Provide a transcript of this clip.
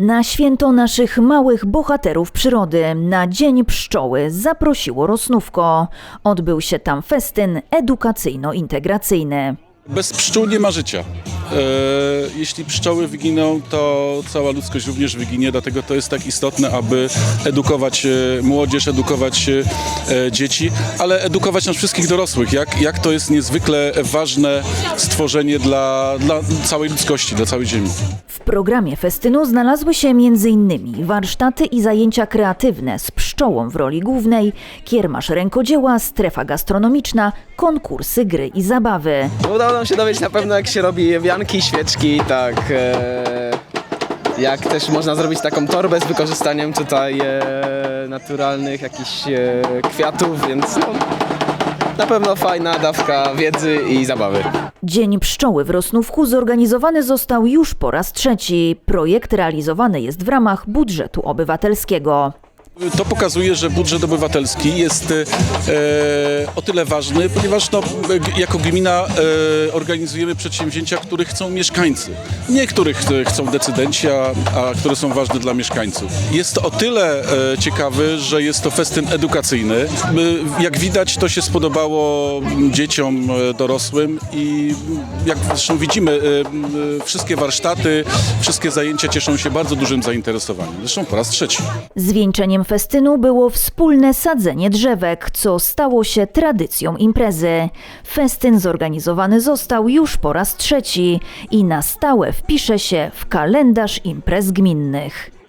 Na święto naszych małych bohaterów przyrody, na Dzień Pszczoły, zaprosiło Rosnówko. Odbył się tam festyn edukacyjno-integracyjny. Bez pszczół nie ma życia. E, jeśli pszczoły wyginą, to cała ludzkość również wyginie, dlatego to jest tak istotne, aby edukować e, młodzież, edukować e, dzieci, ale edukować nas wszystkich dorosłych, jak, jak to jest niezwykle ważne stworzenie dla, dla całej ludzkości, dla całej Ziemi. W programie festynu znalazły się m.in. warsztaty i zajęcia kreatywne z pszczołą w roli głównej, kiermasz rękodzieła, strefa gastronomiczna, konkursy gry i zabawy. Udało nam się dowiedzieć na pewno jak się robi wianki, świeczki, tak. E, jak też można zrobić taką torbę z wykorzystaniem tutaj e, naturalnych jakichś e, kwiatów, więc no, na pewno fajna dawka wiedzy i zabawy. Dzień Pszczoły w Rosnówku zorganizowany został już po raz trzeci. Projekt realizowany jest w ramach budżetu obywatelskiego. To pokazuje, że budżet obywatelski jest e, o tyle ważny, ponieważ no, jako gmina e, organizujemy przedsięwzięcia, których chcą mieszkańcy. Nie których e, chcą decydenci, a, a które są ważne dla mieszkańców. Jest o tyle e, ciekawy, że jest to festyn edukacyjny. Jak widać, to się spodobało dzieciom, e, dorosłym i jak zresztą widzimy, e, wszystkie warsztaty, wszystkie zajęcia cieszą się bardzo dużym zainteresowaniem. Zresztą po raz trzeci. Zwieńczeniem festynu było wspólne sadzenie drzewek, co stało się tradycją imprezy. Festyn zorganizowany został już po raz trzeci i na stałe wpisze się w kalendarz imprez gminnych.